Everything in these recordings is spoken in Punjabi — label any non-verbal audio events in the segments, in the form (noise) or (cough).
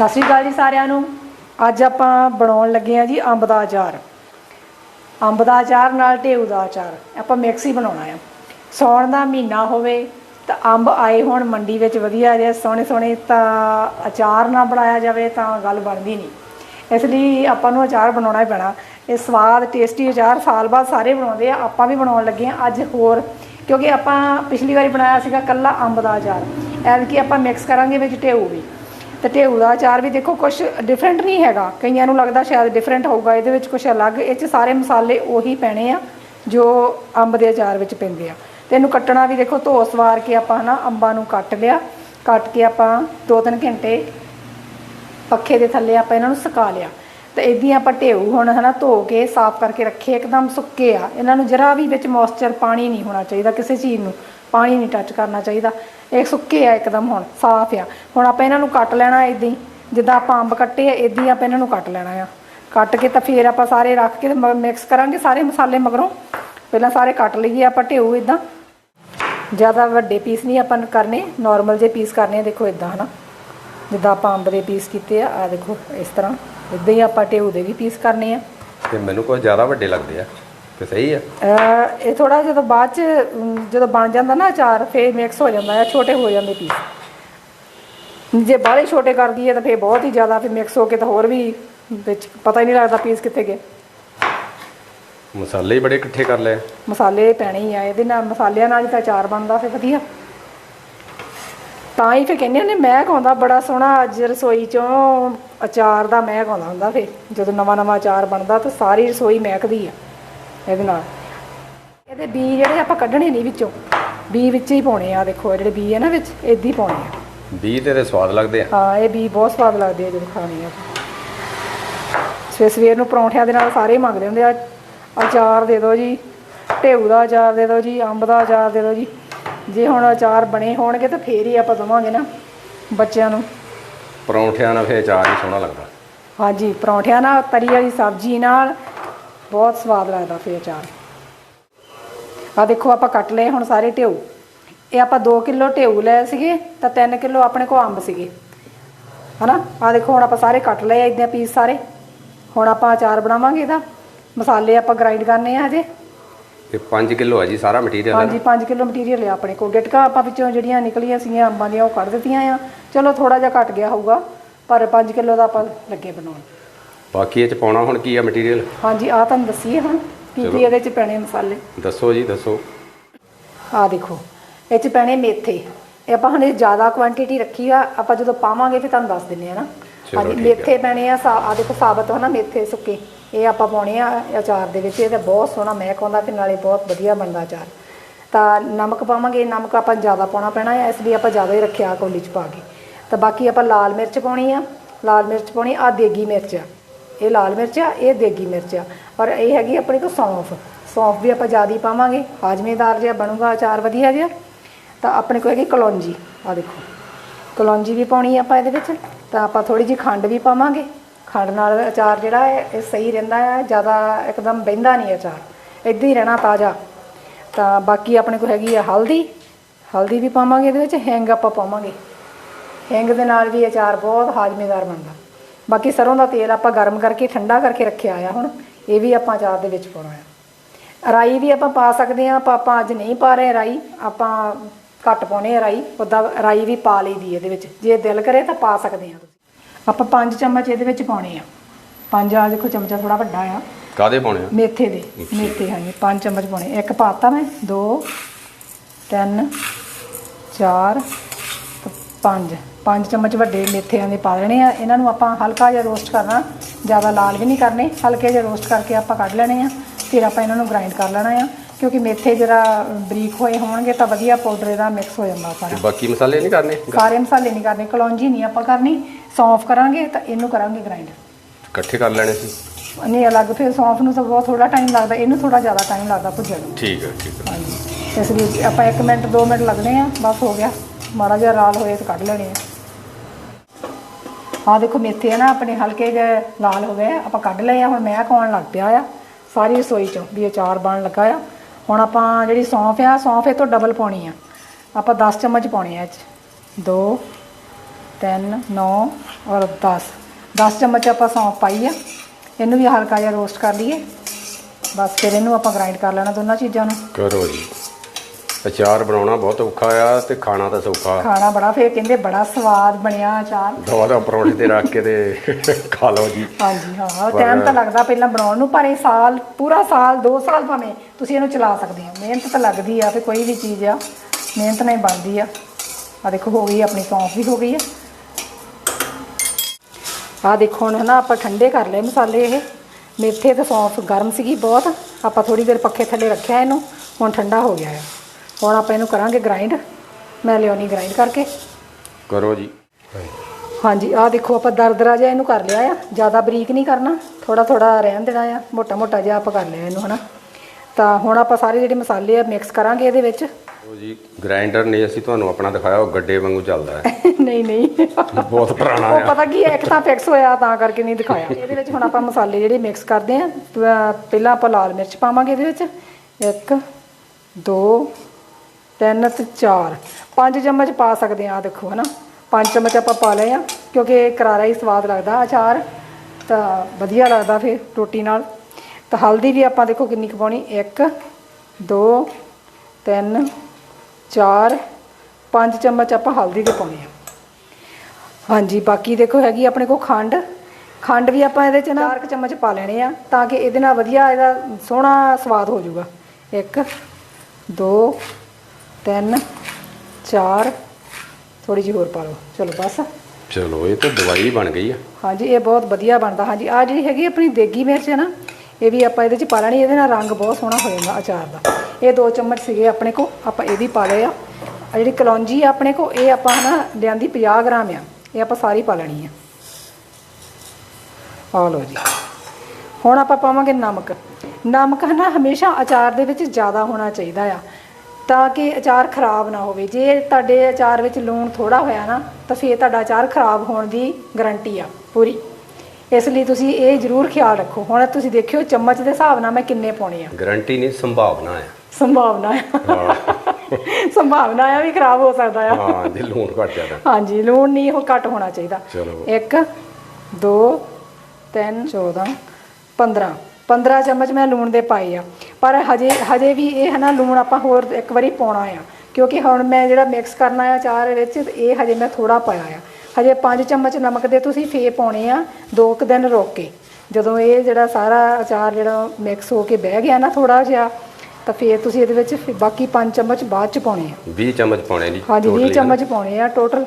ਸਤਿ ਸ਼੍ਰੀ ਅਕਾਲ ਜੀ ਸਾਰਿਆਂ ਨੂੰ। ਅੱਜ ਆਪਾਂ ਬਣਾਉਣ ਲੱਗੇ ਆ ਜੀ ਅੰਬ ਦਾ ਅਚਾਰ। ਅੰਬ ਦਾ ਅਚਾਰ ਨਾਲ ਢੇਊ ਦਾ ਅਚਾਰ। ਆਪਾਂ ਮਿਕਸ ਹੀ ਬਣਾਉਣਾ ਆ। ਸੌਣ ਦਾ ਮਹੀਨਾ ਹੋਵੇ ਤਾਂ ਅੰਬ ਆਏ ਹੋਣ ਮੰਡੀ ਵਿੱਚ ਵਧੀਆ ਜਿਹੇ ਸੋਹਣੇ ਸੋਹਣੇ ਤਾਂ ਅਚਾਰ ਨਾ ਬਣਾਇਆ ਜਾਵੇ ਤਾਂ ਗੱਲ ਬਣਦੀ ਨਹੀਂ। ਇਸ ਲਈ ਆਪਾਂ ਨੂੰ ਅਚਾਰ ਬਣਾਉਣਾ ਹੀ ਪੈਣਾ। ਇਹ ਸਵਾਦ, ਟੇਸਟੀ ਅਚਾਰ ਸਾਲ ਬਾਅਦ ਸਾਰੇ ਬਣਾਉਂਦੇ ਆ। ਆਪਾਂ ਵੀ ਬਣਾਉਣ ਲੱਗੇ ਆ ਅੱਜ ਹੋਰ, ਕਿਉਂਕਿ ਆਪਾਂ ਪਿਛਲੀ ਵਾਰੀ ਬਣਾਇਆ ਸੀਗਾ ਕੱਲਾ ਅੰਬ ਦਾ ਅਚਾਰ। ਐਤਕੀ ਆਪਾਂ ਮਿਕਸ ਕਰਾਂਗੇ ਵਿੱਚ ਢੇਊ ਵੀ। ਤੇ ਢੇਊ ਦਾ ਅਚਾਰ ਵੀ ਦੇਖੋ ਕੁਝ ਡਿਫਰੈਂਟ ਨਹੀਂ ਹੈਗਾ। ਕਈਆਂ ਨੂੰ ਲੱਗਦਾ ਸ਼ਾਇਦ ਡਿਫਰੈਂਟ ਹੋਊਗਾ, ਇਹਦੇ ਵਿੱਚ ਕੁਝ ਅਲੱਗ, ਇਹ ਚ ਸਾਰੇ ਮਸਾਲੇ ਉਹੀ ਪੈਣੇ ਆ ਜੋ ਅੰਬ ਦੇ ਅਚਾਰ ਵਿੱਚ ਪੈਂਦੇ ਆ। ਤੇ ਇਹਨੂੰ ਕੱਟਣਾ ਵੀ ਦੇਖੋ ਧੋ ਸਵਾਰ ਕੇ ਆਪਾਂ ਨਾ ਅੰਬਾਂ ਨੂੰ ਕੱਟ ਲਿਆ, ਕੱਟ ਕੇ ਆਪਾਂ 2-3 ਘੰਟੇ ਪੱਖੇ ਦੇ ਥੱਲੇ ਆਪਾਂ ਇਹਨਾਂ ਨੂੰ ਸੁਕਾ ਲਿਆ। ਤੇ ਇਦਾਂ ਆਪਾਂ ਢੇਊ ਹੁਣ ਹਨਾ ਧੋ ਕੇ ਸਾਫ਼ ਕਰਕੇ ਰੱਖੇ, ਇੱਕਦਮ ਸੁੱਕੇ ਆ। ਇਹਨਾਂ ਨੂੰ ਜਰਾ ਵੀ ਵਿੱਚ ਮੋਇਸਚਰ ਪਾਣੀ ਨਹੀਂ ਹੋਣਾ ਚਾਹੀਦਾ ਕਿਸੇ ਚੀਜ਼ ਨੂੰ। ਪਾਣੀ ਨਹੀਂ ਟੱਚ ਕਰਨਾ ਚਾਹੀਦਾ। ਇਹ ਸੁੱਕੇ ਆ ਇੱਕਦਮ ਹੁਣ, ਸਾਫ਼ ਆ। ਹੁਣ ਆਪਾਂ ਇਹਨਾਂ ਨੂੰ ਕੱਟ ਲੈਣਾ ਇਦਾਂ ਹੀ। ਜਿੱਦਾਂ ਆਪਾਂ ਅੰਬ ਕੱਟੇ ਆ ਇਦਾਂ ਹੀ ਆਪਾਂ ਇਹਨਾਂ ਨੂੰ ਕੱਟ ਲੈਣਾ ਆ। ਕੱਟ ਕੇ ਤਾਂ ਫੇਰ ਆਪਾਂ ਸਾਰੇ ਰੱਖ ਕੇ ਮਿਕਸ ਕਰਾਂਗੇ ਸਾਰੇ ਮਸਾਲੇ ਮਗਰੋਂ। ਪਹਿਲਾਂ ਸਾਰੇ ਕੱਟ ਲਈਏ ਆਪਾਂ ਢੇਊ ਇਦਾਂ ਜ਼ਿਆਦਾ ਵੱਡੇ ਪੀਸ ਨਹੀਂ ਆਪਾਂ ਕਰਨੇ ਨਾਰਮਲ ਜੇ ਪੀਸ ਕਰਨੇ ਆ, ਦੇਖੋ ਇਦਾਂ ਹਨਾ। ਜਿੱਦਾਂ ਆਪਾਂ ਅੰਬ ਦੇ ਪੀਸ ਕੀਤੇ ਆ ਆ ਦੇਖੋ ਇਸ ਤਰ੍ਹਾਂ। ਇਦਾਂ ਹੀ ਆਪਾਂ ਢੇਊ ਦੇ ਵੀ ਪੀਸ ਕਰਨੇ ਆ। ਤੇ ਮੈਨੂੰ ਕੁਝ ਜ਼ਿਆਦਾ ਵੱਡੇ ਲੱਗਦੇ ਆ। ਤੇ ਸਹੀ ਆ। ਅਹ ਇਹ ਥੋੜਾ ਜਦੋਂ ਬਾਅਦ ਚ ਅਮ, ਜਦੋਂ ਬਣ ਜਾਂਦਾ ਨਾ ਅਚਾਰ ਫੇਰ ਮਿਕਸ ਹੋ ਜਾਂਦਾ ਆ ਛੋਟੇ ਹੋ ਜਾਂਦੇ ਪੀਸ। ਜੇ ਬਾਹਲੇ ਛੋਟੇ ਕਰ ਦਈਏ ਤਾਂ ਫੇਰ ਬਹੁਤ ਹੀ ਜ਼ਿਆਦਾ ਫੇਰ ਮਿਕਸ ਹੋ ਕੇ ਤਾਂ ਹੋਰ ਵੀ ਵਿੱਚ ਪਤਾ ਹੀ ਨਹੀਂ ਲੱਗਦਾ ਪੀਸ ਕਿੱਥੇ ਗਏ। ਮਸਾਲੇ ਹੀ ਬੜੇ ਇਕੱਠੇ ਕਰ ਲਏ। ਮਸਾਲੇ ਪੈਣੇ ਹੀ ਆ ਇਹਦੇ ਨਾਲ ਮਸਾਲਿਆਂ ਨਾਲ ਹੀ ਤਾਂ ਅਚਾਰ ਬਣਦਾ ਫੇਰ ਵਧੀਆ। ਤਾਂ ਹੀ ਫੇਰ ਕਹਿੰਦੇ ਹੁੰਦੇ ਮਹਿਕ ਆਉਂਦਾ ਬੜਾ ਸੋਹਣਾ ਅੱਜ ਰਸੋਈ ਚੋਂ ਅਚਾਰ ਦਾ ਮਹਿਕ ਆਉਂਦਾ ਹੁੰਦਾ ਫੇਰ। ਜਦੋਂ ਨਵਾਂ ਨਵਾਂ ਅਚਾਰ ਬਣਦਾ ਤਾਂ ਸਾਰੀ ਰਸੋਈ ਮਹਿਕਦੀ ਆ। ਇਹਦੇ ਨਾਲ। ਇਹਦੇ ਬੀ ਜਿਹੜੇ ਆਪਾਂ ਕੱਢਣੇ ਨਹੀਂ ਵਿੱਚੋਂ ਬੀ ਵਿੱਚ ਹੀ ਪਾਉਣੇ ਆ ਦੇਖੋ ਇਹ ਜਿਹੜੇ ਬੀ ਆ ਨਾ ਵਿੱਚ ਏਦਾਂ ਹੀ ਪਾਉਣੇ ਆ। 20 ਤੇਰੇ ਸਵਾਦ ਲੱਗਦੇ ਆ? ਹਾਂ ਇਹ ਬੀ ਬਹੁਤ ਸਵਾਦ ਲੱਗਦੇ ਆ ਜਦੋਂ ਖਾਣੇ ਆ। ਸਵੇਰ ਸਵੇਰ ਨੂੰ ਪਰੌਂਠਿਆਂ ਦੇ ਨਾਲ ਸਾਰੇ ਹੀ ਮੰਗਦੇ ਹੁੰਦੇ ਆ। ਅਚਾਰ ਦੇ ਦਿਓ ਜੀ ਢੇਊ ਦਾ ਅਚਾਰ ਦੇ ਦਿਓ ਜੀ ਅੰਬ ਦਾ ਅਚਾਰ ਦੇ ਦਿਓ ਜੀ। ਜੇ ਹੁਣ ਅਚਾਰ ਬਣੇ ਹੋਣਗੇ ਤਾਂ ਫੇਰ ਹੀ ਆਪਾਂ ਦਵਾਂਗੇ ਨਾ ਬੱਚਿਆਂ ਨੂੰ। ਪਰੌਂਠਿਆਂ ਨਾਲ ਫੇਰ ਚਾਰ ਹੀ ਸੋਹਣਾ ਲੱਗਦਾ। ਹਾਂਜੀ ਪਰੌਂਠਿਆਂ ਨਾਲ ਤਰੀ ਵਾਲੀ ਸਬਜ਼ੀ ਨਾਲ ਬਹੁਤ ਸਵਾਦ ਲੱਗਦਾ ਫੇਰ ਅਚਾਰ ਆ ਦੇਖੋ ਆਪਾਂ ਕੱਟ ਲਏ ਹੁਣ ਸਾਰੇ ਢੇਊ ਇਹ ਆਪਾਂ 2 ਕਿਲੋ ਢੇਊ ਲਏ ਸੀਗੇ ਤਾਂ 3 ਕਿਲੋ ਆਪਣੇ ਕੋਲ ਅੰਬ ਸੀਗੇ। ਹਨਾ? ਆ ਦੇਖੋ ਹੁਣ ਆਪਾਂ ਸਾਰੇ ਕੱਟ ਲਏ ਇਦਾਂ ਪੀਸ ਸਾਰੇ। ਹੁਣ ਆਪਾਂ ਅਚਾਰ ਬਣਾਵਾਂਗੇ ਇਹਦਾ। ਮਸਾਲੇ ਆਪਾਂ ਗ੍ਰਾਈਂਡ ਕਰਨੇ ਆ ਹਜੇ। ਤੇ 5 ਕਿਲੋ ਆ ਜੀ ਸਾਰਾ ਮਟੀਰੀਅਲ ਹਾਂਜੀ 5 ਕਿਲੋ ਮਟੀਰੀਅਲ ਆ ਆਪਣੇ ਕੋਲ। ਗਿਟਕਾ ਆਪਾਂ ਵਿੱਚੋਂ ਜਿਹੜੀਆਂ ਨਿਕਲੀਆਂ ਸੀਗੀਆਂ ਅੰਬਾਂ ਦੀਆਂ ਉਹ ਕੱਢ ਦਿੱਤੀਆਂ ਆ। ਚਲੋ ਥੋੜਾ ਜਿਹਾ ਘਟ ਗਿਆ ਹੋਊਗਾ ਪਰ 5 ਕਿਲੋ ਦਾ ਆਪਾਂ ਲੱਗੇ ਬਣਾਉਣ। ਬਾਕੀ ਇਹ ਚ ਪਾਉਣਾ ਹੁਣ ਕੀ ਆ ਮਟੀਰੀਅਲ ਹਾਂਜੀ ਆ ਤੁਹਾਨੂੰ ਦੱਸੀਏ ਹੁਣ ਕੀ ਕੀ ਇਹਦੇ ਚ ਪੈਣੇ ਮਸਾਲੇ? ਦੱਸੋ ਜੀ ਦੱਸੋ। ਆ ਦੇਖੋ ਇਹ ਚ ਪੈਣੇ ਮੇਥੇ। ਇਹ ਆਪਾਂ ਹੁਣ ਜ਼ਿਆਦਾ ਕੁਆਂਟੀਟੀ ਰੱਖੀ ਆ ਆਪਾਂ ਜਦੋਂ ਪਾਵਾਂਗੇ ਫਿਰ ਤੁਹਾਨੂੰ ਦੱਸ ਦਿੰਨੇ ਆ ਨਾ। ਹਾਂਜੀ ਮੇਥੇ ਪੈਣੇ ਆ ਆ ਦੇਖੋ ਸਾਬਤ ਹਨਾ ਮੇਥੇ ਸੁੱਕੇ। ਇਹ ਆਪਾਂ ਪਾਉਣੇ ਆ ਅਚਾਰ ਦੇ ਵਿੱਚ ਇਹ ਤਾਂ ਬਹੁਤ ਸੋਹਣਾ ਮਹਿਕ ਆਉਂਦਾ ਤੇ ਨਾਲੇ ਬਹੁਤ ਵਧੀਆ ਬਣਦਾ ਅਚਾਰ। ਤਾਂ ਨਮਕ ਪਾਵਾਂਗੇ ਨਮਕ ਆਪਾਂ ਜ਼ਿਆਦਾ ਪਾਉਣਾ ਪੈਣਾ ਹੈ ਇਸ ਲਈ ਆਪਾਂ ਜ਼ਿਆਦਾ ਹੀ ਰੱਖਿਆ ਕੌਲੀ ਚ ਪਾ ਕੇ। ਤਾਂ ਬਾਕੀ ਆਪਾਂ ਲਾਲ ਮਿਰਚ ਪਾਉਣੀ ਆ ਲਾਲ ਮਿਰਚ ਪਾਉਣੀ ਆ ਦੇਗੀ ਮਿਰਚ ਆ। ਇਹ ਲਾਲ ਮਿਰਚ ਆ, ਇਹ ਦੇਗੀ ਮਿਰਚ ਆ। ਔਰ ਇਹ ਹੈਗੀ ਆਪਣੇ ਕੋਲ ਸੌਂਫ। ਸੌਂਫ ਵੀ ਆਪਾਂ ਜ਼ਿਆਦਾ ਹੀ ਪਾਵਾਂਗੇ। ਹਾਜ਼ਮੇਦਾਰ ਜਿਹਾ ਬਣੂਗਾ, ਅਚਾਰ ਵਧੀਆ ਜਿਹਾ। ਤਾਂ ਆਪਣੇ ਕੋਲ ਹੈਗੀ ਕਲੌਂਜੀ। ਆ ਦੇਖੋ। ਕਲੌਂਜੀ ਵੀ ਪਾਉਣੀ ਆਪਾਂ ਇਹਦੇ ਵਿੱਚ। ਤਾਂ ਆਪਾਂ ਥੋੜੀ ਜਿਹੀ ਖੰਡ ਵੀ ਪਾਵਾਂਗੇ। ਖੰਡ ਨਾਲ ਅਚਾਰ ਜਿਹੜਾ ਹੈ, ਇਹ ਸਹੀ ਰਹਿੰਦਾ ਹੈ। ਜ਼ਿਆਦਾ ਇੱਕਦਮ ਬਹਿੰਦਾ ਨਹੀਂ ਅਚਾਰ। ਇੱਦਾਂ ਹੀ ਰਹਿਣਾ ਤਾਜ਼ਾ। ਤਾਂ ਬਾਕੀ ਆਪਣੇ ਕੋਲ ਹੈਗੀ ਆ ਹਲਦੀ। ਹਲਦੀ ਵੀ ਪਾਵਾਂਗੇ ਇਹਦੇ ਵਿੱਚ। ਹਿੰਗ ਆਪਾਂ ਪਾਵਾਂਗੇ। ਹਿੰਗ ਦੇ ਨਾਲ ਵੀ ਅਚਾਰ ਬਹੁਤ ਹਾਜ਼ਮੇਦਾਰ ਬਣਦਾ। ਬਾਕੀ ਸਰੋਂ ਦਾ ਤੇਲ ਆਪਾਂ ਗਰਮ ਕਰਕੇ ਠੰਡਾ ਕਰਕੇ ਰੱਖਿਆ ਆ ਹੁਣ ਇਹ ਵੀ ਆਪਾਂ ਅਚਾਰ ਦੇ ਵਿੱਚ ਪਾਉਣਾ ਆ ਰਾਈ ਵੀ ਆਪਾਂ ਪਾ ਸਕਦੇ ਆ ਆਪਾਂ ਆਪਾਂ ਅੱਜ ਨਹੀਂ ਪਾ ਰਹੇ ਰਾਈ ਆਪਾਂ ਘੱਟ ਪਾਉਣੇ ਆ ਰਾਈ ਉਦਾਂ ਰਾਈ ਵੀ ਪਾ ਲਈਦੀ ਇਹਦੇ ਵਿੱਚ। ਜੇ ਦਿਲ ਕਰੇ ਤਾਂ ਪਾ ਸਕਦੇ ਆ ਤੁਸੀਂ। ਆਪਾਂ 5 ਚਮਚ ਇਹਦੇ ਵਿੱਚ ਪਾਉਣੇ ਆ। ਪੰਜ ਆ ਦੇਖੋ ਚਮਚਾ ਥੋੜਾ ਵੱਡਾ ਆ। ਕਾਦੇ ਪਾਉਣੇ ਆ? ਮੇਥੇ ਦੇ ਮੇਥੇ ਹਾਂਜੀ। 5 ਚਮਚ ਪਾਉਣੇ। ਇੱਕ ਪਾਤਾ ਮੈਂ 2 3 4 5 5 ਚਮਚ ਵੱਡੇ ਮੇਥਿਆਂ ਦੇ ਪਾ ਲੈਣੇ ਆ। ਇਹਨਾਂ ਨੂੰ ਆਪਾਂ ਹਲਕਾ ਜਿਹਾ ਰੋਸਟ ਕਰਨਾ। ਜ਼ਿਆਦਾ ਲਾਲ ਵੀ ਨਹੀਂ ਕਰਨੇ। ਹਲਕੇ ਜਿਹਾ ਰੋਸਟ ਕਰਕੇ ਆਪਾਂ ਕੱਢ ਲੈਣੇ ਆ। ਫਿਰ ਆਪਾਂ ਇਹਨਾਂ ਨੂੰ ਗ੍ਰਾਈਂਡ ਕਰ ਲੈਣਾ ਆ। ਕਿਉਂਕਿ ਮੇਥੇ ਜਰਾ ਬਰੀਕ ਹੋਏ ਹੋਣਗੇ ਤਾਂ ਵਧੀਆ ਪਾਊਡਰ ਇਹਦਾ ਮਿਕਸ ਹੋ ਜਾਂਦਾ ਸਾਰਾ। ਬਾਕੀ ਮਸਾਲੇ ਨਹੀਂ ਕਰਨੇ? ਸਾਰੇ ਮਸਾਲੇ ਨਹੀਂ ਕਰਨੇ। ਕਲੌਂਜੀ ਨਹੀਂ ਆਪਾਂ ਕਰਨੀ। ਸੌਂਫ ਕਰਾਂਗੇ ਤਾਂ ਇਹਨੂੰ ਕਰਾਂਗੇ ਗ੍ਰਾਈਂਡ ਇਕੱਠੇ ਕਰ ਲੈਣੇ ਸੀ? ਨਹੀਂ ਅਲੱਗ ਫਿਰ ਸੌਂਫ ਨੂੰ ਤਾਂ ਬਹੁਤ ਥੋੜਾ ਟਾਈਮ ਲੱਗਦਾ। ਇਹਨੂੰ ਥੋੜਾ ਜ਼ਿਆਦਾ ਟਾਈਮ ਲੱਗਦਾ ਭੁੱਜਣ ਨੂੰ। ਠੀਕ ਹੈ ਠੀਕ ਹੈ। ਹਾਂਜੀ। ਇਸ ਲਈ ਆਪਾਂ 1 ਮਿੰਟ 2 ਮਿੰਟ ਲੱਗਣੇ ਆ। ਬਸ ਹੋ ਗਿਆ। ਮਾੜਾ ਜਿਹਾ ਲਾਲ ਹੋਏ ਤਾਂ ਕੱਢ ਲੈਣੇ ਆ। ਆ ਦੇਖੋ ਮੇਥੇ ਆ ਨਾ ਆਪਣੇ ਹਲਕੇ ਜਿਹੇ ਲਾਲ ਹੋ ਗਏ ਆ, ਆਪਾਂ ਕੱਢ ਲਏ ਆ ਹੁਣ ਮੈਂ ਆਉਣ ਲੱਗ ਪਿਆ ਆ? ਸਾਰੀ ਰਸੋਈ ਚੋਂ ਵੀ ਅਚਾਰ ਬਣ ਲੱਗਾ ਆ। ਹੁਣ ਆਪਾਂ ਜਿਹੜੀ ਸੌਂਫ ਆ ਸੌਂਫ ਇਹ ਤੋਂ ਡਬਲ ਪਾਉਣੀ ਆ। ਆਪਾਂ 10 ਚਮਚ ਪਾਉਣੇ ਆ ਇਹ ਚ। 2 3 9 ਔਰ 10 10 ਚਮਚ ਆਪਾਂ ਸੌਂਫ ਪਾਈ ਆ। ਇਹਨੂੰ ਵੀ ਹਲਕਾ ਜਿਹਾ ਰੋਸਟ ਕਰ ਲਈਏ। ਬਸ ਫਿਰ ਇਹਨੂੰ ਆਪਾਂ ਗ੍ਰਾਈਂਡ ਕਰ ਲੈਣਾ ਦੋਨਾਂ ਚੀਜ਼ਾਂ ਨੂੰ। ਕਰੋ ਜੀ। ਅਚਾਰ ਬਣਾਉਣਾ ਬਹੁਤ ਔਖਾ ਆ ਤੇ ਖਾਣਾ ਤਾਂ ਸੌਖਾ। ਖਾਣਾ ਬੜਾ ਫਿਰ ਕਹਿੰਦੇ ਬੜਾ ਸਵਾਦ ਬਣਿਆ ਅਚਾਰ। ਦਵਾ ਪਰੌਂਠੇ ਤੇ ਰੱਖ ਕੇ ਤੇ (laughs) ਖਾ ਲਓ ਜੀ। ਹਾਂਜੀ ਹਾਂ ਟਾਈਮ ਤਾਂ ਲੱਗਦਾ ਪਹਿਲਾਂ ਬਣਾਉਣ ਨੂੰ ਪਰ ਇਹ ਸਾਲ ਪੂਰਾ ਸਾਲ 2 ਸਾਲ ਭਾਵੇਂ ਤੁਸੀਂ ਇਹਨੂੰ ਚਲਾ ਸਕਦੇ ਹੋ। ਮਿਹਨਤ ਤਾਂ ਲੱਗਦੀ ਆ ਤੇ ਕੋਈ ਵੀ ਚੀਜ਼ ਆ ਮਿਹਨਤ ਨਾਲ ਹੀ ਬਣਦੀ ਆ। ਆ ਦੇਖੋ ਹੋ ਗਈ ਆਪਣੀ ਸੌਂਫ ਵੀ ਹੋ ਗਈ ਆ। ਆ ਦੇਖੋ ਹੁਣ ਨਾ ਆਪਾਂ ਠੰਡੇ ਕਰ ਲਏ ਮਸਾਲੇ ਇਹ। ਮੇਥੇ ਤੇ ਸੌਂਫ ਗਰਮ ਸੀਗੀ ਬਹੁਤ। ਆਪਾਂ ਥੋੜੀ ਦੇਰ ਪੱਖੇ ਥੱਲੇ ਰੱਖਿਆ ਇਹਨੂੰ ਹੁਣ ਠੰਡਾ ਹੋ ਗਿਆ ਹੈ ਹੁਣ ਆਪਾਂ ਇਹਨੂੰ ਕਰਾਂਗੇ ਗ੍ਰਾਈਂਡ ਮੈਂ ਲਿਆਉਣੀ ਗ੍ਰਾਈਂਡ ਕਰਕੇ। ਕਰੋ ਜੀ। ਹਾਂਜੀ ਆਹ ਦੇਖੋ ਆਪਾਂ ਦਰਦਰਾ ਜਿਹਾ ਇਹਨੂੰ ਕਰ ਲਿਆ ਆ। ਜ਼ਿਆਦਾ ਬਰੀਕ ਨਹੀਂ ਕਰਨਾ। ਥੋੜਾ ਥੋੜਾ ਰਹਿਣ ਦੇਣਾ ਆ। ਮੋਟਾ ਮੋਟਾ ਜਿਹਾ ਆਪਾਂ ਕਰ ਲਿਆ ਇਹਨੂੰ ਹਨਾ। ਤਾਂ ਹੁਣ ਆਪਾਂ ਸਾਰੇ ਜਿਹੜੇ ਮਸਾਲੇ ਆ ਮਿਕਸ ਕਰਾਂਗੇ ਇਹਦੇ ਵਿੱਚ। ਉਹ ਜੀ ਗ੍ਰਾਈਂਡਰ ਨੇ ਅਸੀਂ ਤੁਹਾਨੂੰ ਆਪਣਾ ਦਿਖਾਇਆ ਉਹ ਗੱਡੇ ਵਾਂਗੂ ਚੱਲਦਾ ਹੈ। (laughs) ਨਹੀਂ ਨਹੀਂ। ਬਹੁਤ ਪੁਰਾਣਾ ਉਹ ਆ। ਪਤਾ ਕੀ ਹੈ, ਇੱਕ ਤਾਂ ਫਿਕਸ ਹੋਇਆ ਤਾਂ ਕਰਕੇ ਨਹੀਂ ਦਿਖਾਇਆ। ਇਹਦੇ ਵਿੱਚ ਹੁਣ ਆਪਾਂ ਮਸਾਲੇ ਜਿਹੜੇ ਮਿਕਸ ਕਰਦੇ ਆ ਪਹਿਲਾਂ ਆਪਾਂ ਲਾਲ ਮਿਰਚ ਪਾਵਾਂਗੇ ਇਹਦੇ ਵਿੱਚ। 1 2 ਤਿੰਨ ਤੇ 4 5 ਚਮਚ ਪਾ ਸਕਦੇ ਆ ਆਹ ਦੇਖੋ, ਹਨਾ। ਪੰਜ ਚਮਚ ਆਪਾਂ ਪਾ ਲਏ ਆ, ਕਿਉਂਕਿ ਕਰਾਰਾ ਹੀ ਸਵਾਦ ਲੱਗਦਾ, ਅਚਾਰ। ਤਾਂ ਵਧੀਆ ਲੱਗਦਾ ਫਿਰ ਰੋਟੀ ਨਾਲ। ਤਾਂ ਹਲਦੀ ਵੀ ਆਪਾਂ ਦੇਖੋ ਕਿੰਨੀ ਕੁ ਪਾਉਣੀ। 1 2 3 4 5 ਚਮਚ ਆਪਾਂ ਹਲਦੀ ਦੇ ਪਾਉਣੇ ਆ। ਹਾਂਜੀ, ਬਾਕੀ ਦੇਖੋ ਹੈਗੀ ਆਪਣੇ ਕੋਲ ਖੰਡ। ਖੰਡ ਵੀ ਆਪਾਂ ਇਹਦੇ ਚ ਨਾ 4 ਚਮਚ ਪਾ ਲੈਣੇ ਆ, ਤਾਂ ਕਿ ਇਹਦੇ ਨਾਲ ਵਧੀਆ ਇਹਦਾ ਸੋਹਣਾ ਸਵਾਦ ਹੋ ਜਾਊਗਾ। 1 2 3 4 ਥੋੜੀ ਜਿਹੀ ਹੋਰ ਪਾ ਲਓ। ਚਲੋ ਬਸ। ਚਲੋ ਇਹ ਤਾਂ ਦਵਾਈ ਬਣ ਗਈ ਆ। ਹਾਂਜੀ ਇਹ ਬਹੁਤ ਵਧੀਆ ਬਣਦਾ। ਹਾਂਜੀ ਆ ਜਿਹੜੀ ਹੈਗੀ ਆਪਣੀ ਦੇਗੀ ਮਿਰਚ ਹੈ ਨਾ ਇਹ ਵੀ ਆਪਾਂ ਇਹਦੇ ਚ ਪਾ ਲੈਣੀ ਇਹਦੇ ਨਾਲ ਰੰਗ ਬਹੁਤ ਸੋਹਣਾ ਹੋ ਜਾਂਦਾ ਅਚਾਰ ਦਾ। ਇਹ 2 ਚਮਚ ਸੀਗੇ ਆਪਣੇ ਕੋ ਆਪਾਂ ਇਹ ਵੀ ਪਾ ਲਏ ਆ। ਆ ਜਿਹੜੀ ਕਲੌਂਜੀ ਆ ਆਪਣੇ ਕੋ ਇਹ ਆਪਾਂ ਹਨਾ ਲਿਆਂਦੀ 50 ਗ੍ਰਾਮ ਆ। ਇਹ ਆਪਾਂ ਸਾਰੀ ਪਾ ਲੈਣੀ ਆ। ਆ ਲਓ ਜੀ। ਹੁਣ ਆਪਾਂ ਪਾਵਾਂਗੇ ਨਮਕ। ਨਮਕ ਹਨਾ ਹਮੇਸ਼ਾ ਅਚਾਰ ਦੇ ਵਿੱਚ ਜ਼ਿਆਦਾ ਹੋਣਾ ਚਾਹੀਦਾ ਆ। ਤਾਂ ਕਿ ਅਚਾਰ ਖਰਾਬ ਨਾ ਹੋਵੇ। ਜੇ ਤੁਹਾਡੇ ਅਚਾਰ ਵਿੱਚ ਲੂਣ ਥੋੜਾ ਹੋਇਆ ਨਾ ਤਾਂ ਫੇਰ ਤੁਹਾਡਾ ਅਚਾਰ ਖਰਾਬ ਹੋਣ ਦੀ ਗਾਰੰਟੀ ਆ ਪੂਰੀ। ਇਸ ਲਈ ਤੁਸੀਂ ਇਹ ਜ਼ਰੂਰ ਖਿਆਲ ਰੱਖੋ। ਹੁਣ ਤੁਸੀਂ ਦੇਖਿਓ ਚਮਚ ਦੇ ਹਿਸਾਬ ਨਾਲ ਮੈਂ ਕਿੰਨੇ ਪਾਉਣੇ ਆ। ਗਾਰੰਟੀ ਨਹੀਂ ਸੰਭਾਵਨਾ ਆ। ਸੰਭਾਵਨਾ ਆ। ਹਾਂ। (laughs) ਸੰਭਾਵਨਾ ਆ ਵੀ ਖਰਾਬ ਹੋ ਸਕਦਾ ਆ। ਹਾਂ ਜੇ ਲੂਣ ਘੱਟ ਜਾਂਦਾ ਹਾਂਜੀ ਲੂਣ ਨਹੀਂ ਉਹ ਘੱਟ ਹੋਣਾ ਚਾਹੀਦਾ। ਚਲੋ। 1 2 3 14 15 15 ਚਮਚ ਮੈਂ ਲੂਣ ਦੇ ਪਾਏ ਆ। ਪਰ ਹਜੇ ਹਜੇ ਵੀ ਇਹ ਹੈ ਨਾ ਲੂਣ ਆਪਾਂ ਹੋਰ ਇੱਕ ਵਾਰੀ ਪਾਉਣਾ ਆ। ਕਿਉਂਕਿ ਹੁਣ ਮੈਂ ਜਿਹੜਾ ਮਿਕਸ ਕਰਨਾ ਆ ਚਾਰ ਵਿੱਚ ਇਹ ਹਜੇ ਮੈਂ ਥੋੜਾ ਪਾਇਆ ਆ। ਹਜੇ 5 ਚਮਚ ਨਮਕ ਦੇ ਤੁਸੀਂ ਫੇ ਪਾਉਣੇ ਆ ਦੋ ਕੁ ਦਿਨ ਰੋਕ ਕੇ। ਜਦੋਂ ਇਹ ਜਿਹੜਾ ਸਾਰਾ ਅਚਾਰ ਜਿਹੜਾ ਮਿਕਸ ਹੋ ਕੇ ਬਹਿ ਗਿਆ ਨਾ ਥੋੜਾ ਜਿਹਾ ਤਾਂ ਫੇਰ ਤੁਸੀਂ ਇਹਦੇ ਵਿੱਚ ਬਾਕੀ 5 ਚਮਚ ਬਾਅਦ ਚ ਪਾਉਣੇ ਆ। 20 ਚਮਚ ਪਾਉਣੇ ਜੀ ਹਾਂਜੀ 20 totally, ਚਮਚ ਪਾਉਣੇ ਆ ਟੋਟਲ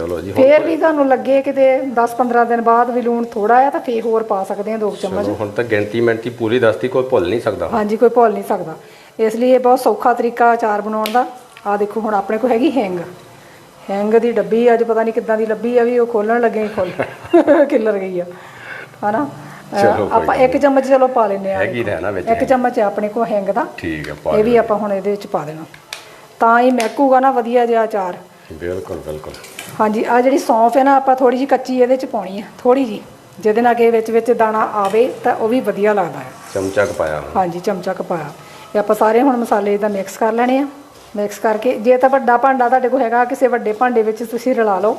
ਚਲੋ ਜੀ ਫੇਰ ਵੀ ਤੁਹਾਨੂੰ ਲੱਗੇ ਕਿਤੇ 10-15 ਦਿਨ ਬਾਅਦ ਵੀ ਲੂਣ ਥੋੜਾ ਆ ਤਾਂ ਫੇਰ ਹੋਰ ਪਾ ਸਕਦੇ ਆ ਦੋ ਕੁ ਚਮਚ। ਚਲੋ ਹੁਣ ਤਾਂ ਗਿਣਤੀ ਮਿੰਟੀ ਪੂਰੀ ਦੱਸਤੀ ਕੋਈ ਭੁੱਲ ਨਹੀਂ ਸਕਦਾ। ਹਾਂਜੀ ਕੋਈ ਭੁੱਲ ਨਹੀਂ ਸਕਦਾ। ਇਸ ਲਈ ਇਹ ਬਹੁਤ ਸੌਖਾ ਤਰੀਕਾ ਅਚਾਰ ਬਣਾਉਣ ਦਾ। ਆ ਦੇਖੋ ਹੁਣ ਆਪਣੇ ਕੋਲ ਹੈਗੀ ਹੈਂਗ। ਹੈਂਗ ਦੀ ਡੱਬੀ ਅੱਜ ਪਤਾ ਨਹੀਂ ਕਿੱਦਾਂ ਦੀ ਲੱਭੀ ਆ ਵੀ ਉਹ ਖੋਲਣ ਲੱਗੇ ਖੁੱਲ (laughs) ਕਿੱਲਰ ਗਈ ਆ। ਹਨਾ? ਚਲੋ ਆਪਾਂ ਇੱਕ ਚਮਚ ਚਲੋ ਪਾ ਲੈਨੇ ਆ ਹੈਗੀ ਤਾਂ ਨਾ ਵਿੱਚ ਇੱਕ ਚਮਚ ਆ ਆਪਣੇ ਕੋਲ ਹੈਂਗ ਦਾ। ਠੀਕ ਹੈ ਪਾ ਇਹ ਵੀ ਆਪਾਂ ਹੁਣ ਇਹਦੇ ਵਿੱਚ ਪਾ ਦੇਣਾ। ਤਾਂ ਹੀ ਮਹਿਕੂਗਾ ਨਾ ਵਧੀਆ ਜਿਹਾ ਅਚਾਰ। ਬਿਲਕੁਲ ਬਿਲਕੁਲ। ਹਾਂਜੀ ਆ ਜਿਹੜੀ ਸੌਂਫ ਹੈ ਨਾ ਆਪਾਂ ਥੋੜੀ ਜੀ ਕੱਚੀ ਇਹਦੇ ਚ ਪਾਉਣੀ ਹੈ ਥੋੜੀ ਜੀ ਜਿਹਦੇ ਨਾਲ ਕਿ ਵਿੱਚ ਵਿੱਚ ਦਾਣਾ ਆਵੇ ਤਾਂ ਉਹ ਵੀ ਵਧੀਆ ਲੱਗਦਾ ਹੈ। ਚਮਚਾ ਕੁ ਪਾਇਆ ਹਾਂਜੀ ਚਮਚਾ ਕੁ ਪਾਇਆ। ਇਹ ਆਪਾਂ ਸਾਰੇ ਹੁਣ ਮਸਾਲੇ ਦਾ ਮਿਕਸ ਕਰ ਲੈਣੇ ਆ। ਮਿਕਸ ਕਰਕੇ ਜੇ ਤਾਂ ਵੱਡਾ ਭਾਂਡਾ ਤੁਹਾਡੇ ਕੋਲ ਹੈਗਾ ਕਿਸੇ ਵੱਡੇ ਭਾਂਡੇ ਵਿੱਚ ਤੁਸੀਂ ਰਲਾ ਲਓ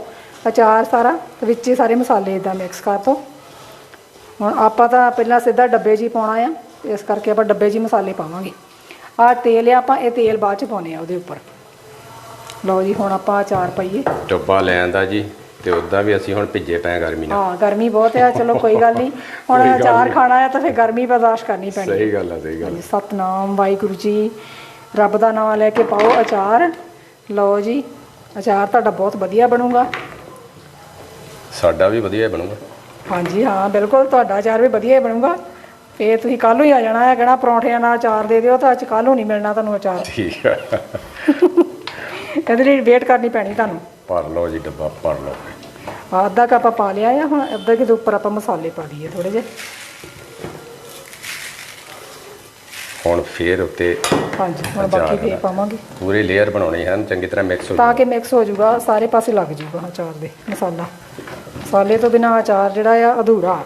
ਅਚਾਰ ਸਾਰਾ ਤੇ ਵਿੱਚ ਹੀ ਸਾਰੇ ਮਸਾਲੇ ਇਦਾਂ ਮਿਕਸ ਕਰ ਦੋ। ਹੁਣ ਆਪਾਂ ਤਾਂ ਪਹਿਲਾਂ ਸਿੱਧਾ ਡੱਬੇ 'ਚ ਹੀ ਪਾਉਣਾ ਆ ਇਸ ਕਰਕੇ ਆਪਾਂ ਡੱਬੇ 'ਚ ਹੀ ਮਸਾਲੇ ਪਾਵਾਂਗੇ। ਆਹ ਤੇਲ ਆ ਆਪਾਂ ਇਹ ਤੇਲ ਬਾਅਦ 'ਚ ਪਾਉਣੇ ਆ ਉਹਦੇ ਉੱਪਰ। ਲਓ ਜੀ ਹੁਣ ਆਪਾਂ ਅਚਾਰ ਪਾਈਏ। ਡੱਬਾ ਲੈ ਆਂਦਾ ਜੀ ਤੇ ਉਦਾਂ ਵੀ ਅਸੀਂ ਹੁਣ ਭਿੱਜੇ ਪਏ ਗਰਮੀ ਨਾਲ। ਹਾਂ ਗਰਮੀ ਬਹੁਤ ਆ ਚਲੋ ਕੋਈ ਗੱਲ ਨਹੀਂ। ਹੁਣ ਨਹੀਂ। ਖਾਣਾ ਆ ਤਾਂ ਫਿਰ ਗਰਮੀ ਬਰਦਾਸ਼ਤ ਕਰਨੀ ਪੈਣੀ। ਸਹੀ ਗੱਲ ਆ ਸਹੀ ਗੱਲ ਸਤਨਾਮ ਵਾਹਿਗੁਰੂ ਜੀ। ਰੱਬ ਦਾ ਨਾਮ ਲੈ ਕੇ ਪਾਓ ਅਚਾਰ ਲਓ ਜੀ ਅਚਾਰ ਤੁਹਾਡਾ ਬਹੁਤ ਵਧੀਆ ਬਣੂਗਾ। ਸਾਡਾ ਵੀ ਵਧੀਆ ਬਣੂਗਾ। ਹਾਂਜੀ ਹਾਂ ਬਿਲਕੁਲ ਤੁਹਾਡਾ ਅਚਾਰ ਵੀ ਵਧੀਆ ਹੀ ਬਣੂਗਾ। ਫੇਰ ਤੁਸੀਂ ਕੱਲ ਨੂੰ ਹੀ ਆ ਜਾਣਾ ਹੈ ਕਹਿਣਾ ਪਰੌਂਠਿਆਂ ਨਾਲ ਅਚਾਰ ਦੇ ਦਿਓ ਤਾਂ ਅੱਜ ਕੱਲ ਨੂੰ ਨਹੀਂ ਮਿਲਣਾ ਤੁਹਾਨੂੰ ਅਚਾਰ ਠੀਕ ਹੈ ਇਹਦੇ ਲਈ ਵੇਟ ਕਰਨੀ ਪੈਣੀ ਤੁਹਾਨੂੰ। ਭਰ ਲਓ ਜੀ ਡੱਬਾ ਭਰ ਲਓ। ਅੱਧਾ ਕੱਪ ਆਪਾਂ ਪਾ ਲਿਆ ਆ ਹੁਣ ਅੱਧਾ ਕਿ ਦੇ ਉੱਪਰ ਆਪਾਂ ਮਸਾਲੇ ਪਾ ਦਈਏ ਥੋੜੇ ਜਿਹੇ। ਹੁਣ ਫੇਰ ਉੱਤੇ ਹਾਂਜੀ ਹੁਣ ਬਾਕੀ ਦਾ। ਪਾਵਾਂਗੇ। ਪੂਰੀ ਲੇਅਰ ਬਣਾਉਣੀ ਹੈ ਚੰਗੀ ਤਰ੍ਹਾਂ ਮਿਕਸ ਹੋ ਤਾਂ ਕਿ ਮਿਕਸ ਹੋ ਜਾਊਗਾ ਸਾਰੇ ਪਾਸੇ ਲੱਗ ਜਾਊਗਾ ਅਚਾਰ ਦੇ ਮਸਾਲਾ। ਮਸਾਲੇ ਤੋਂ ਬਿਨਾ ਅਚਾਰ ਜਿਹੜਾ ਆ ਅਧੂਰਾ।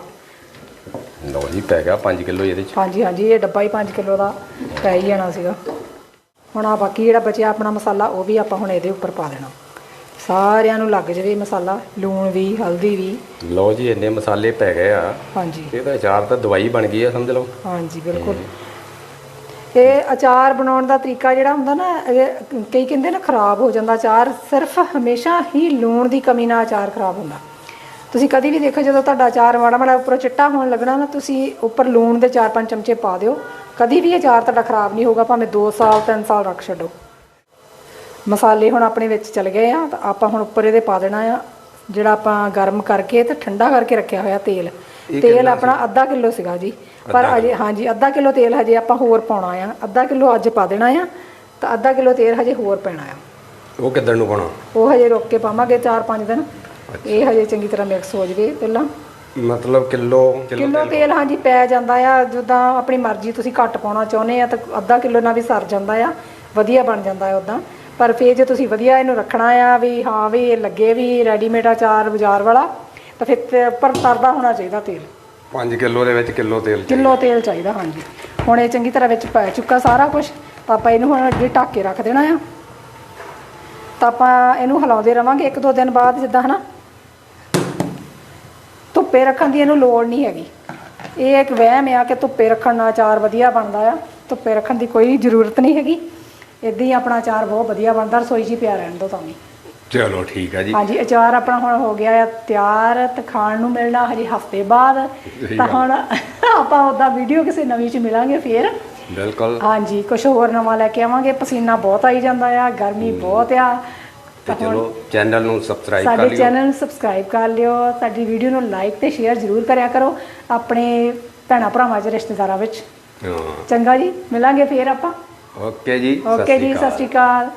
ਲਓ ਜੀ ਪੈ ਗਿਆ 5 ਕਿਲੋ ਇਹਦੇ ਚ। ਹਾਂਜੀ ਹਾਂਜੀ ਇਹ ਡੱਬਾ ਹੀ 5 ਕਿਲੋ ਦਾ ਪੈ ਹੀ ਜਾਣਾ ਸੀਗਾ। ਹੁਣ ਆ ਬਾਕੀ ਜਿਹੜਾ ਬਚਿਆ ਆਪਣਾ ਮਸਾਲਾ ਉਹ ਵੀ ਆਪਾਂ ਹੁਣ ਇਹਦੇ ਉੱਪਰ ਪਾ ਦੇਣਾ। ਸਾਰਿਆਂ ਨੂੰ ਲੱਗ ਜਾਵੇ ਮਸਾਲਾ ਲੂਣ ਵੀ ਹਲਦੀ ਵੀ। ਲਓ ਜੀ ਇੰਨੇ ਮਸਾਲੇ ਪੈ ਗਏ ਆ। ਹਾਂਜੀ। ਇਹ ਤਾਂ ਅਚਾਰ ਤਾਂ ਦਵਾਈ ਬਣ ਗਈ ਆ ਸਮਝ ਲਓ। ਹਾਂਜੀ ਬਿਲਕੁਲ। ਇਹ ਅਚਾਰ ਬਣਾਉਣ ਦਾ ਤਰੀਕਾ ਜਿਹੜਾ ਹੁੰਦਾ ਨਾ ਇਹ ਕਈ ਕਹਿੰਦੇ ਨਾ ਖਰਾਬ ਹੋ ਜਾਂਦਾ ਅਚਾਰ। ਸਿਰਫ ਹਮੇਸ਼ਾ ਹੀ ਲੂਣ ਦੀ ਕਮੀ ਨਾਲ ਅਚਾਰ ਖਰਾਬ ਹੁੰਦਾ। ਤੁਸੀਂ ਕਦੀ ਵੀ ਦੇਖੋ ਜਦੋਂ ਤੁਹਾਡਾ ਅਚਾਰ ਮਾੜਾ ਮਾੜਾ ਉੱਪਰੋਂ ਚਿੱਟਾ ਹੋਣ ਲੱਗਣਾ ਨਾ ਤੁਸੀਂ ਉੱਪਰ ਲੂਣ ਦੇ 4-5 ਚਮਚੇ ਪਾ ਦਿਓ। ਕਦੀ ਵੀ ਅਚਾਰ ਤੁਹਾਡਾ ਖਰਾਬ ਨਹੀਂ ਹੋਊਗਾ ਭਾਵੇਂ 2 ਸਾਲ 3 ਸਾਲ ਰੱਖ ਛੱਡੋ। ਮਸਾਲੇ ਹੁਣ ਆਪਣੇ ਵਿੱਚ ਚਲ ਗਏ ਆ ਤਾਂ ਆਪਾਂ ਹੁਣ ਉੱਪਰ ਇਹਦੇ ਪਾ ਦੇਣਾ ਆ। ਜਿਹੜਾ ਆਪਾਂ ਗਰਮ ਕਰਕੇ ਤੇ ਠੰਡਾ ਕਰਕੇ ਰੱਖਿਆ ਹੋਇਆ ਤੇਲ। ਤੇਲ ਆਪਣਾ ਅੱਧਾ ਕਿਲੋ ਸੀਗਾ ਜੀ। ਪਰ ਅਜੇ ਹਾਂਜੀ ਅੱਧਾ ਕਿਲੋ ਤੇਲ ਹਜੇ ਆਪਾਂ ਹੋਰ ਪਾਉਣਾ ਆ। ਅੱਧਾ ਕਿਲੋ ਅੱਜ ਪਾ ਦੇਣਾ ਆ ਤਾਂ ਅੱਧਾ ਕਿਲੋ ਤੇਲ ਹਜੇ ਹੋਰ ਪੈਣਾ ਆ। ਉਹ ਕਿੱਦਣ ਨੂੰ ਪਾਉਣਾ? ਉਹ ਹਜੇ ਰੋਕ ਕੇ ਪਾਵਾਂਗੇ 4-5 ਦਿਨ। ਇਹ ਹਜੇ ਚੰਗੀ ਤਰ੍ਹਾਂ ਮਿਕਸ ਹੋ ਜਵੇ ਪਹਿਲਾਂ। ਮਤਲਬ ਕਿਲੋ ਕਿਲੋ ਤੇਲ। ਹਾਂਜੀ ਪੈ ਜਾਂਦਾ ਆ। ਜਿੱਦਾਂ ਆਪਣੀ ਮਰਜ਼ੀ ਤੁਸੀਂ ਘੱਟ ਪਾਉਣਾ ਚਾਹੁੰਦੇ ਆ ਤਾਂ ਅੱਧਾ ਕਿਲੋ ਨਾਲ ਵੀ ਸਰ ਜਾਂਦਾ ਆ। ਵਧੀਆ ਬਣ ਜਾਂਦਾ ਆ ਉਦਾਂ ਪਰ ਫੇਰ ਜੇ ਤੁਸੀਂ ਵਧੀਆ ਇਹਨੂੰ ਰੱਖਣਾ ਆ ਵੀ ਹਾਂ ਵੀ ਇਹ ਲੱਗੇ ਵੀ ਰੈਡੀਮੇਡ ਅਚਾਰ ਬਾਜ਼ਾਰ ਵਾਲਾ ਤਾਂ ਫਿਰ ਤੇ ਉੱਪਰ ਤਰਦਾ ਹੋਣਾ ਚਾਹੀਦਾ ਤੇਲ। 5 ਕਿਲੋ ਦੇ ਵਿੱਚ ਕਿਲੋ ਤੇਲ ਕਿਲੋ ਤੇਲ ਚਾਹੀਦਾ ਹਾਂਜੀ। ਹੁਣ ਇਹ ਚੰਗੀ ਤਰ੍ਹਾਂ ਵਿੱਚ ਪੈ ਚੁੱਕਾ ਸਾਰਾ ਕੁਝ ਤਾਂ ਆਪਾਂ ਇਹਨੂੰ ਹੁਣ ਅੱਗੇ ਢੱਕ ਕੇ ਰੱਖ ਦੇਣਾ ਆ। ਤਾਂ ਆਪਾਂ ਇਹਨੂੰ ਹਿਲਾਉਂਦੇ ਰਵਾਂਗੇ ਇੱਕ ਦੋ ਦਿਨ ਬਾਅਦ ਜਿੱਦਾਂ ਹਨਾ? ਧੁੱਪੇ ਰੱਖਣ ਦੀ ਇਹਨੂੰ ਲੋੜ ਨਹੀਂ ਹੈਗੀ। ਇਹ ਇੱਕ ਵਹਿਮ ਆ ਕਿ ਧੁੱਪੇ ਰੱਖਣ ਨਾਲ ਅਚਾਰ ਵਧੀਆ ਬਣਦਾ ਆ। ਧੁੱਪੇ ਰੱਖਣ ਦੀ ਕੋਈ ਜ਼ਰੂਰਤ ਨਹੀਂ ਹੈਗੀ। ਇਦਾਂ ਹੀ ਆਪਣਾ ਅਚਾਰ ਬਹੁਤ ਵਧੀਆ ਬਣਦਾ ਰਸੋਈ 'ਚ ਹੀ ਪਿਆ ਰਹਿਣ ਦੋ ਤੁਹਾਨੂੰ। ਚਲੋ ਠੀਕ ਆ ਜੀ। ਹਾਂਜੀ ਅਚਾਰ ਆਪਣਾ ਹੁਣ ਹੋ ਗਿਆ ਆ ਤਿਆਰ ਤੇ ਖਾਣ ਨੂੰ ਮਿਲਣਾ ਹਜੇ ਹਫ਼ਤੇ ਬਾਅਦ। ਤਾਂ। ਹੁਣ ਆਪਾਂ ਉਹਦਾ ਵੀਡੀਓ ਕਿਸੇ ਨਵੀਂ 'ਚ ਮਿਲਾਂਗੇ ਫੇਰ। ਬਿਲਕੁਲ। ਹਾਂਜੀ ਕੁਝ ਹੋਰ ਨਵਾਂ ਲੈ ਕੇ ਆਵਾਂਗੇ। ਪਸੀਨਾ ਬਹੁਤ ਆਈ ਜਾਂਦਾ ਆ ਗਰਮੀ ਬਹੁਤ ਆ। ਤੇ ਚਲੋ ਚੈਨਲ ਨੂੰ ਸਬਸਕ੍ਰਾਈਬ ਕਰ ਸਾਡੇ ਲਿਓ। ਚੈਨਲ ਨੂੰ ਸਬਸਕ੍ਰਾਈਬ ਕਰ ਲਿਓ ਸਾਡੀ ਵੀਡੀਓ ਨੂੰ ਲਾਈਕ ਤੇ ਸ਼ੇਅਰ ਜ਼ਰੂਰ ਕਰਿਆ ਕਰੋ ਆਪਣੇ ਭੈਣਾਂ ਭਰਾਵਾਂ 'ਚ ਰਿਸ਼ਤੇਦਾਰਾਂ ਵਿੱਚ। ਚੰਗਾ ਜੀ ਮਿਲਾਂਗੇ ਫੇਰ ਆਪਾਂ। ਓਕੇ ਜੀ ਓਕੇ। ਸਤਿ ਸ਼੍ਰੀ ਅਕਾਲ।